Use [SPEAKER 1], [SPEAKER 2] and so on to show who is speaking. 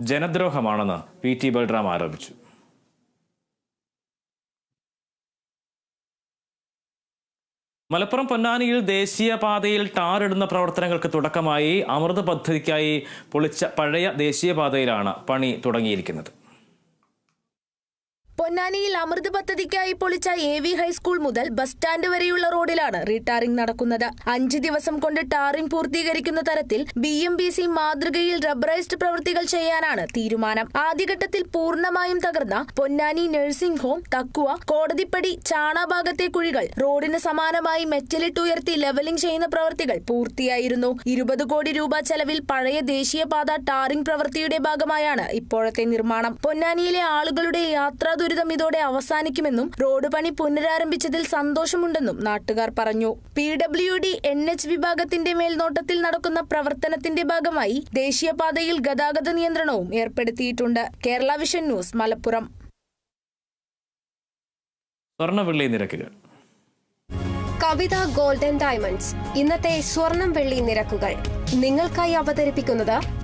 [SPEAKER 1] ജനദ്രോഹമാണെന്ന് P T Balram ആരോപിച്ചു. മലപ്പുറം പൊന്നാനിയിൽ ദേശീയപാതയിൽ ടാറിടുന്ന പ്രവർത്തനങ്ങൾക്ക് തുടക്കമായി അമൃത് പദ്ധതിക്കായി പൊളിച്ച പഴയ ദേശീയപാതയിലാണ് പണി തുടങ്ങിയിരിക്കുന്നത്.
[SPEAKER 2] പൊന്നാനിയിൽ അമൃത് പദ്ധതിക്കായി പൊളിച്ച എ വി ഹൈസ്കൂൾ മുതൽ ബസ് സ്റ്റാൻഡ് വരെയുള്ള റോഡിലാണ് റീടാറിംഗ് നടക്കുന്നത്. അഞ്ച് ദിവസം കൊണ്ട് ടാറിംഗ് പൂർത്തീകരിക്കുന്ന തരത്തിൽ ബി എം ബി സി മാതൃകയിൽ റബ്ബറൈസ്ഡ് പ്രവൃത്തികൾ ചെയ്യാനാണ് തീരുമാനം. ആദ്യഘട്ടത്തിൽ പൂർണമായും തകർന്ന പൊന്നാനി നഴ്സിംഗ് ഹോം തക്കുവ കോടതിപ്പടി ചാണഭാഗത്തെ കുഴികൾ റോഡിന് സമാനമായി മെറ്റലിട്ട് ഉയർത്തി ലെവലിംഗ് ചെയ്യുന്ന പ്രവൃത്തികൾ പൂർത്തിയായിരുന്നു. ഇരുപത് കോടി രൂപ ചെലവിൽ പഴയ ദേശീയപാത ടാറിംഗ് പ്രവൃത്തിയുടെ ഭാഗമായാണ് ഇപ്പോഴത്തെ നിർമ്മാണം. പൊന്നാനിയിലെ ആളുകളുടെ യാത്രാ ദുരിതം ഇതോടെ അവസാനിക്കുമെന്നും റോഡ് പണി പുനരാരംഭിച്ചതിൽ സന്തോഷമുണ്ടെന്നും നാട്ടുകാർ പറഞ്ഞു. P W D N H വിഭാഗത്തിന്റെ മേൽനോട്ടത്തിൽ നടക്കുന്ന പ്രവർത്തനത്തിന്റെ ഭാഗമായി ദേശീയപാതയിൽ ഗതാഗത നിയന്ത്രണവും ഏർപ്പെടുത്തിയിട്ടുണ്ട്. Kerala vision news Malappuram.
[SPEAKER 1] നിരക്കുകൾ.
[SPEAKER 3] Kavitha golden diamonds. ഇന്നത്തെ സ്വർണം വെള്ളി നിരക്കുകൾ. നിങ്ങൾക്കായി അവതരിപ്പിക്കുന്നത്